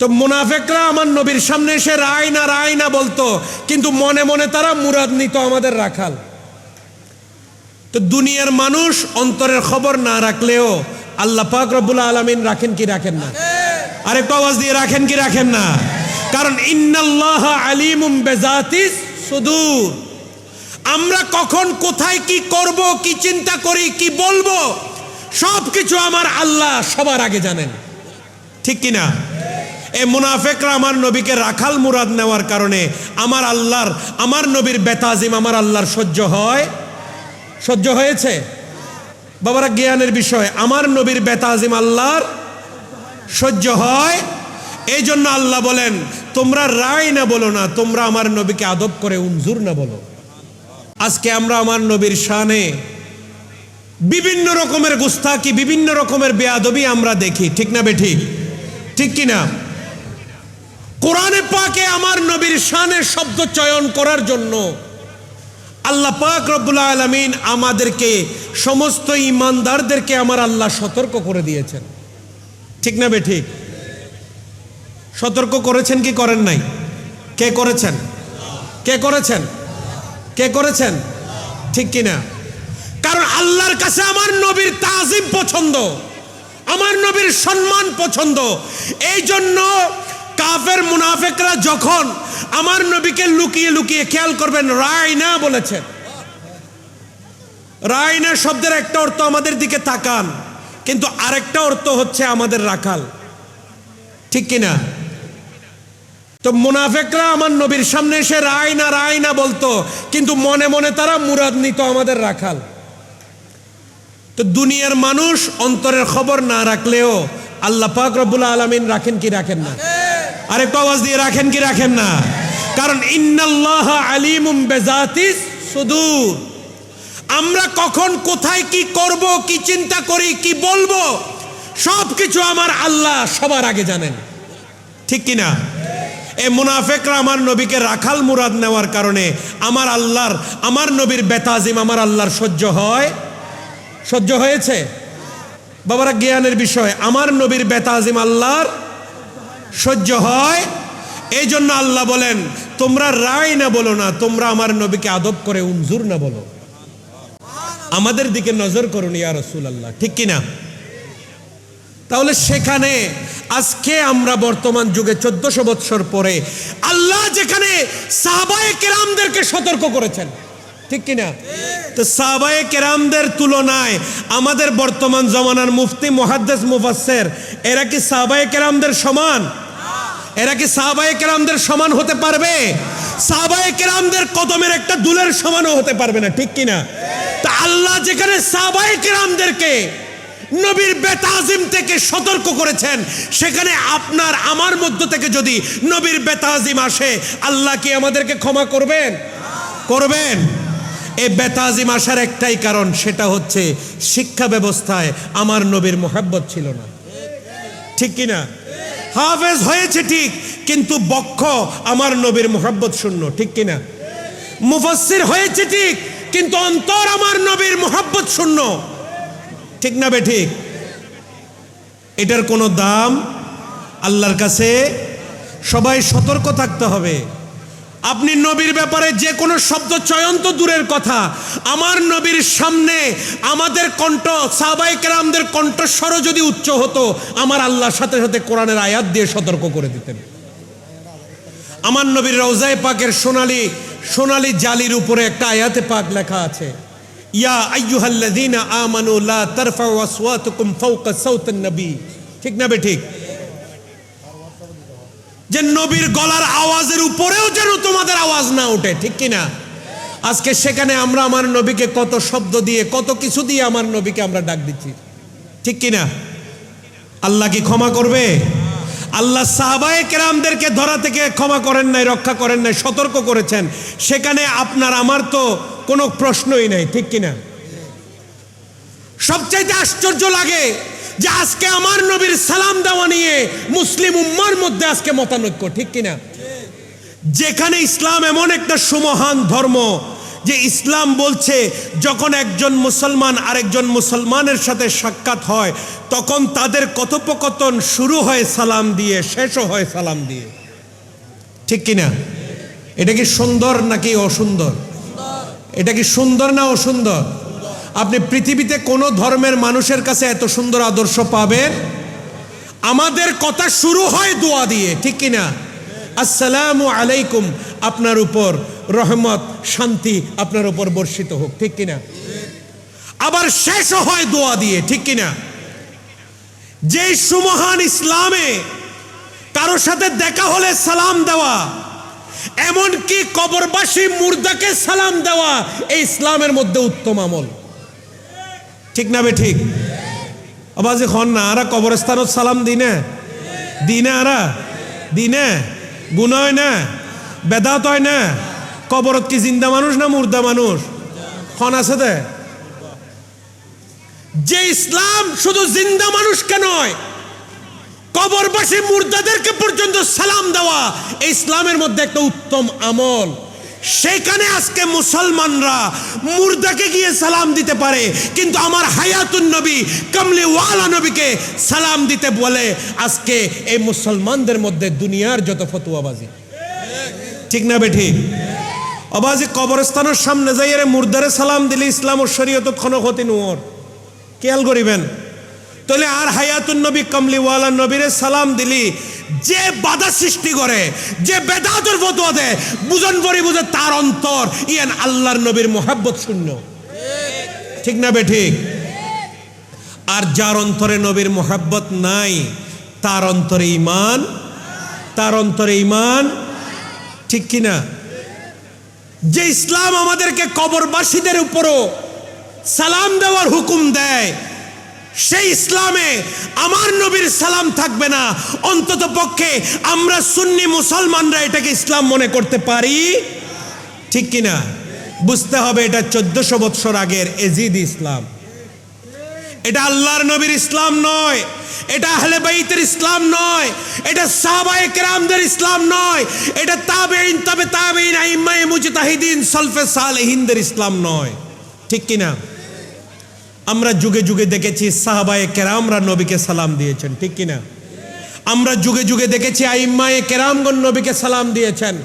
তো মুনাফেকরা আমার নবীর সামনে এসে রায় না রায় না বলতো, কিন্তু মনে মনে তারা মুরাদ নিত আমাদের রাখাল। তো দুনিয়ার মানুষ অন্তরের খবর না রাখলেও আল্লাহ পাক রব্বুল আলমিন রাখেন কি রাখেন না? আরেকটু আওয়াজ দিয়ে রাখেন কি রাখেন না? কারণ ইন্নাল্লাহ আলিমুম বেজাতিস সুদূর। আমরা কখন কোথায় কি করব, কি চিন্তা করি, কি বলব সব কিছু আমার আল্লাহ সবার আগে জানেন। ঠিক কি না এ মুনাফেকরা আমার নবীকে রাখাল মুরাদ নেওয়ার কারণে আমার আল্লাহর, আমার নবীর বেতাজিম আমার আল্লাহর সহ্য হয়? সহ্য হয়েছে? বাবারা, জ্ঞানের বিষয়, আমার নবীর বেতাজিম আল্লাহর সহ্য হয়? এই জন্য আল্লাহ বলেন, তোমরা রায় না বলো না, তোমরা আমার নবীকে আদব করে উনজুর না বলো। আজকে আমরা আমার নবীর শানে বিভিন্ন রকমের গুস্তাকি বিভিন্ন রকমের বেয়াদবি আমরা দেখি, ঠিক না বেঠিক ঠিক? কি না কোরআনে পাকে আমার নবীর শানে শব্দ চয়ন করার জন্য আল্লাহ পাক রব্বুল আলমিন আমাদেরকে সমস্ত ইমানদারদেরকে আমার আল্লাহ সতর্ক করে দিয়েছেন। ঠিক না বেঠিক সতর্ক করেছেন কি করেন নাই? কে করেছেন? কে করেছেন? কে করেছেন? ঠিক কিনা? কারণ আল্লাহর কাছে আমার নবীর তাজিম পছন্দ, আমার নবীর সম্মান পছন্দ। এই জন্য কাফের মুনাফেকরা যখন আমার নবীকে লুকিয়ে লুকিয়ে খেয়াল করবেন রায় না বলেছেন। রায় না শব্দের একটা অর্থ আমাদের দিকে তাকান, কিন্তু আরেকটা অর্থ হচ্ছে আমাদের রাখাল। ঠিক কিনা তো মুনাফেকরা আমার নবীর সামনে এসে রায় না রায় না বলতো, কিন্তু মনে মনে তারা মুরাদ নিত আমাদের রাখাল। তো দুনিয়ার মানুষ অন্তরের খবর না রাখলেও আল্লাহ পাক রব্বুল আলমিন রাখেন কি রাখেন না? আরেকটু আওয়াজ দিয়ে রাখেন কি রাখেন না? কারণ ইন্নাল্লাহ আলিমুম বেজাতিস সুদূর। আমরা কখন কোথায় কি করব, কি চিন্তা করি, কি বলব সব কিছু আমার আল্লাহ সবার আগে জানেন। ঠিক কি না এ মুনাফেকরা আমার নবীকে রাখাল মুরাদ নেওয়ার কারণে আমার আল্লাহর, আমার নবীর বেতাজিম আমার আল্লাহর সহ্য হয়? সহ্য হয়েছে? বাবারা, জ্ঞানের বিষয়, আমার নবীর বেতাজিম আল্লাহর সহ্য হয়? এই জন্য আল্লাহ বলেন, তোমরা রায় না বলো না, তোমরা আমার নবীকে আদব করে উনজুর না বলো। আমাদের দিকে নজর করুন, ইয়া রসুল আল্লাহ ঠিক কিনা? তাহলে সেখানে আজকে আমরা বর্তমান যুগে চোদ্দশো বৎসর পরে আল্লাহ যেখানে সাহবায়ে কেরামদেরকে সতর্ক করেছেন, ঠিক কিনা? তো সাহবায়ে কেরামদের তুলনায় আমাদের বর্তমান জমানার মুফতি, মুহাদ্দেস, মুফাসসের, এরা কি সাহবায়ে কেরামদের সমান? এরা কি সাহবায়ে কেরামদের সমান হতে পারবে? সাহবায়ে কেরামদের কদমের একটা দুলের সমানও হতে পারবে না, ঠিক কিনা? তা আল্লাহ যেখানে সাহবায়ে কেরামদেরকে নবীর বেতাজিম থেকে সতর্ক করেছেন, সেখানে আপনার আমার মধ্য থেকে যদি নবীর বেতাজিম আসে, আল্লাহ কি আমাদেরকে ক্ষমা করবেন? করবেন। এই বেতাজিম আসার একটাই কারণ, সেটা হচ্ছে শিক্ষা ব্যবস্থায় আমার নবীর মোহাব্বত ছিল না। ঠিক কিনা? হাফেজ হয়েছে ঠিক, কিন্তু বক্ষ আমার নবীর মোহাব্বত শূন্য, ঠিক কিনা? মুফাসসির হয়েছে ঠিক, কিন্তু অন্তর আমার নবীর মোহাব্বত শূন্য। ঠিক না বে ঠিক? এটার কোনো দাম? আল্লাহর কাছে সবাই সতর্ক থাকতে হবে। আপনি নবীর ব্যাপারে যে কোনো শব্দ চয়ন তো দূরের কথা। আমার নবীর সামনে আমাদের কণ্ঠ সাবাই কেরামদের কণ্ঠস্বরও যদি উচ্চ হতো, আমার আল্লাহর সাথে সাথে কোরআনের আয়াত দিয়ে সতর্ক করে দিতেন। আমার নবীর রওজায় পাকের সোনালি সোনালি জালির উপরে একটা আয়াতে পাক লেখা আছে। ইয়া নবী। ঠিক না বে ঠিক? যে নবীর গলার আওয়াজের উপরেও যেন তোমাদের আওয়াজ না ওঠে, ঠিক কি না আজকে সেখানে আমরা আমার নবীকে কত শব্দ দিয়ে, কত কিছু দিয়ে আমার নবীকে আমরা ডাক দিচ্ছি, ঠিক কি না আল্লাহ কি ক্ষমা করবে? আল্লাহ সাহাবায়ে কেরামদেরকে ধরা থেকে ক্ষমা করেন নাই, রক্ষা করেন নাই, সতর্ক করেছেন। সেখানে আপনার, আমার তো কোনো প্রশ্নই নাই, ঠিক কিনা? সবচাইতে আশ্চর্য লাগে যে আজকে আমার নবীর সালাম দেওয়া নিয়ে মুসলিম উম্মার মধ্যে আজকে মতানৈক্য, ঠিক কিনা? যেখানে ইসলাম এমন একটা সুমহান ধর্ম যে ইসলাম বলছে, যখন একজন মুসলমান আরেকজন মুসলমানের সাথে সাক্ষাৎ হয়, তখন তাদের কথোপকথন শুরু হয় সালাম দিয়ে, শেষও হয় সালাম দিয়ে। ঠিক কিনা? এটা কি সুন্দর নাকি অসুন্দর? এটা কি সুন্দর না অসুন্দর? আপনি পৃথিবীতে কোনো ধর্মের মানুষের কাছে এত সুন্দর আদর্শ পাবেন? আমাদের কথা শুরু হয় দোয়া দিয়ে, ঠিক কিনা? আসসালামু আলাইকুম, আপনার উপর রহমত, শান্তি আপনার উপর বর্ষিত হোক, ঠিক কিনা? আবার শেষও হয় দোয়া দিয়ে, ঠিক কিনা? যে সুমহান ইসলামে কারও সাথে দেখা হলে সালাম দেওয়া, এমনকি কবরবাসী মুর্দাকে সালাম দেওয়া, এই ইসলামের মধ্যে উত্তম আমল। ঠিক না বে ঠিক? আবাজে খন না, আরা কবরস্থানত সালাম দিনে? দিনে আরা? দিনে? গুণ না? বেদাত হয় না? কবরত কি জিন্দা মানুষ না মুর্দা মানুষ? খন আছে দে। যে ইসলাম শুধু জিন্দা মানুষকে নয়, কবরবাসী মুর্দাদেরকে পর্যন্ত সালাম দেওয়া ইসলামের মধ্যে একটা উত্তম আমল। সেখানে আজকে মুসলমানরা মুর্দাকে গিয়ে সালাম দিতে পারে, কিন্তু আমার হায়াতুন নবী ওয়ালা নবীকে সালাম দিতে বলে, আজকে এই মুসলমানদের মধ্যে দুনিয়ার যত ফতুয়াবাজি। ঠিক না বেঠি? অবাজি কবরস্থানের সামনে যাই এর মুর্দারে সালাম দিলে ইসলাম ও শরীয়ত ক্ষণক্ষতি নোর খেয়াল করিবেন। তাহলে আর হায়াতুন নবী কমলিওয়ালা নবীরে সালাম দিলি যে বাধা সৃষ্টি করে, যে বেদাতের ফতোয়া দেয়, বুঝন পরি বুঝে তার অন্তর ইয়ান আল্লাহর নবীর মোহাব্বত শূন্য। ঠিক না বে ঠিক? আর যার অন্তরে নবীর মোহাব্বত নাই, তার অন্তরে ইমান তার অন্তরে ইমান ঠিক কিনা যে ইসলাম আমাদেরকে কবরবাসীদের উপরও সালাম দেওয়ার হুকুম দেয় সেই ইসলামে আমার নবীর সালাম থাকবে না। অন্তত পক্ষে আমরা সুন্নি মুসলমানরা এটাকে ইসলাম মনে করতে পারি। ঠিক কিনা? বুঝতে হবে এটা চোদ্দশো বৎসর আগের এজিদ ইসলাম। এটা আল্লাহর নবীর ইসলাম নয়। এটা আহলে বাইতের ইসলাম নয়। এটা সাহাবায়ে কেরামদের ইসলাম নয়। এটা তাবেইন তবে তাবেইন আইম্মায়ে মুজতাহিদিন, সলফে সালেহিনদের ইসলাম নয়। ঠিক কিনা? আমরা যুগে যুগে দেখেছি সাহাবায়ে কেরামরা নবীকে সালাম দিয়েছেন, ঠিক কিনা? আমরা যুগে যুগে দেখেছি আইম্মায়ে কেরামগণ নবীকে সালাম দিয়েছেন।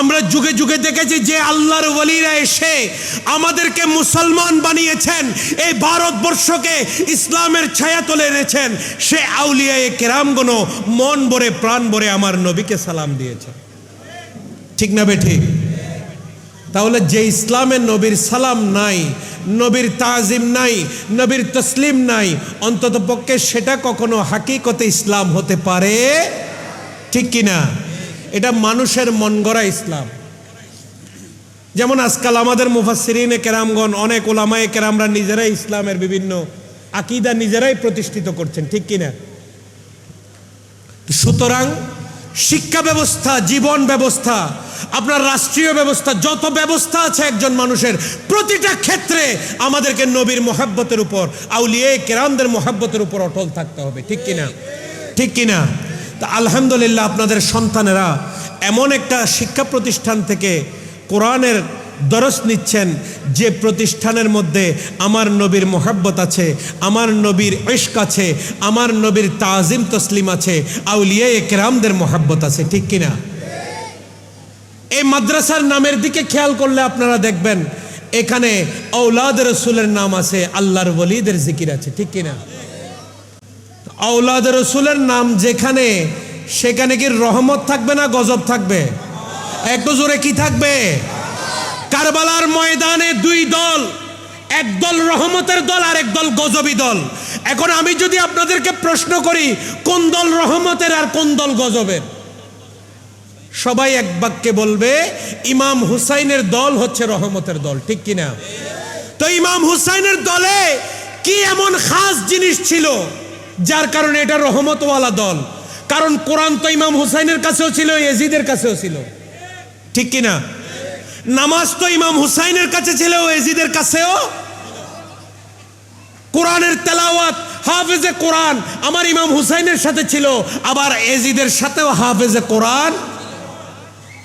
আমরা যুগে যুগে দেখেছি যে আল্লাহর ওলিরা এসে আমাদেরকে মুসলমান বানিয়েছেন, এই ভারতবর্ষকে ইসলামের ছায়া তুলে এনেছেন। সে আউলিয়ায়ে কেরামগণ মন ভরে, প্রাণ ভরে আমার নবীকে সালাম দিয়েছেন। ঠিক না বে ঠিক তাহলে যে ইসলামের নবীর সালাম নাই, নবীর তাজিম নাই, নবীর তসলিম নাই, অন্তত পক্ষে সেটা কখনো হাকিকতে ইসলাম হতে পারে? ঠিক কিনা? এটা মানুষের মন গড়া ইসলাম। যেমন আজকাল আমাদের মুফাসিরিনে কেরামগণ, অনেক ওলামায়ে কেরামরা নিজেরাই ইসলামের বিভিন্ন আকিদা নিজেরাই প্রতিষ্ঠিত করছেন, ঠিক কিনা? সুতরাং শিক্ষা ব্যবস্থা, জীবন ব্যবস্থা আপনার রাষ্ট্রীয় ব্যবস্থা, যত ব্যবস্থা আছে একজন মানুষের, প্রতিটা ক্ষেত্রে আমাদেরকে নবীর মোহাব্বতের উপর, আউলিয়ে কেরামদের মোহাব্বতের উপর অটল থাকতে হবে। ঠিক কিনা? ঠিক কিনা? তা আলহামদুলিল্লাহ আপনাদের সন্তানেরা এমন একটা শিক্ষা প্রতিষ্ঠান থেকে কোরআনের দরস নিচ্ছেন, যে প্রতিষ্ঠানের মধ্যে আমার নবীর মোহাব্বত আছে, আমার নবীর ইশক আছে, আমার নবীর তাজিম তসলিম আছে, আউলিয়া কেরামদের মোহাব্বত আছে। ঠিক কিনা? এই মাদ্রাসার নামের দিকে খেয়াল করলে আপনারা দেখবেন, এখানে ঔলাদ রসুলের নাম আছে, আল্লাহর ওলিদের জিকির আছে, ঠিক কিনা? ঔলাদ রসুলের নাম যেখানে, সেখানে কি রহমত থাকবে না গজব থাকবে? একটু জোরে কি থাকবে? কারবালার ময়দানে দুই দল, এক দল রহমতের দল আর এক দল গজবি দল। এখন আমি যদি আপনাদেরকে প্রশ্ন করি, কোন দল রহমতের আর কোন দল গজবের? সবাই এক বাক্যে বলবে, ইমাম হুসাইনের দল হচ্ছে রহমতের দল, ঠিক কিনা? তো ইমাম হুসাইনের দলে কি এমন খাস জিনিস ছিল যার কারণে এটা রহমতওয়ালা দল? কারণ কোরআন তো ইমাম হুসাইনের কাছেও ছিল এজিদের কাছেও ছিল। ঠিক কিনা? নামাজ তো ইমাম হুসাইনের কাছে ছিল এজিদের কাছেও। কোরআনের তেলাওয়াত, হাফেজে কোরআন আমার ইমাম হুসাইনের সাথে ছিল, আবার এজিদের সাথেও হাফেজে কোরআন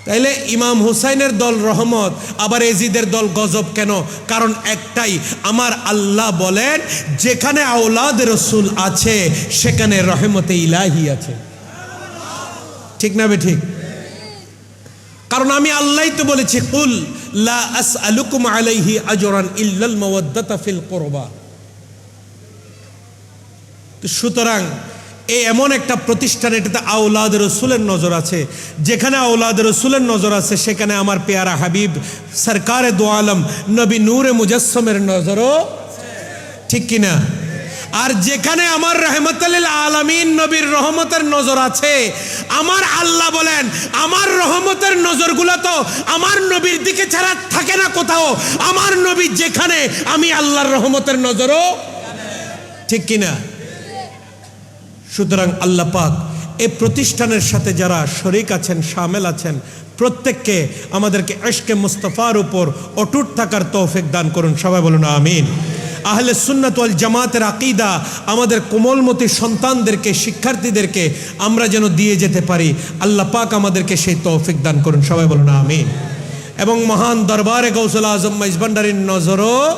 তাইলে ইমাম হুসাইনের দল রহমত, আবার এজিদের দল গজব কেন? কারণ একটাই, আমার আল্লাহ বলেন, যেখানে আওলাদ রসুল আছে, সেখানে রহমতে ইলাহি আছে। ঠিক না ঠিক? কারণ আমি আল্লাহই তো বলেছি, কুল লা আসআলুকুম আলাইহি আজরান সুতরাং এই এমন একটা প্রতিষ্ঠান, এটাতে আউলাদ রসুলের নজর আছে। যেখানে আউলাদ রসুলের নজর আছে, সেখানে আমার পেয়ারা হাবিব, সরকারে দো আলম, নবী নূরে মুজাসমের নজরও ঠিক কিনা? আর যেখানে আমার রহমতুল্লিল আলমিন নবীর রহমতের নজর আছে, আমার আল্লাহ বলেন, আমার রহমতের নজরগুলো তো আমার নবীর দিকে ছাড়া থাকে না কোথাও। আমার নবী যেখানে, আমি আল্লাহর রহমতের নজরও ঠিক কিনা? সুতরাং আল্লাহ পাক এই প্রতিষ্ঠানের সাথে যারা শরিক আছেন, সামেল আছেন, প্রত্যেককে আমাদেরকে এশকে মুস্তফার উপর অটুট থাকার তৌফিক দান করুন। সবাই বলুন আমিন। আহলে সুন্নাত ওয়াল জামাতের আকিদা আমাদের কোমলমতি সন্তানদেরকে, শিক্ষার্থীদেরকে আমরা যেন দিয়ে যেতে পারি। আল্লাহ পাক আমাদেরকে সেই তৌফিক দান করুন। সবাই বলুন আমিন। এবং মহান দরবারে গৌসুল আজম মাইজবান্ডারির নজরও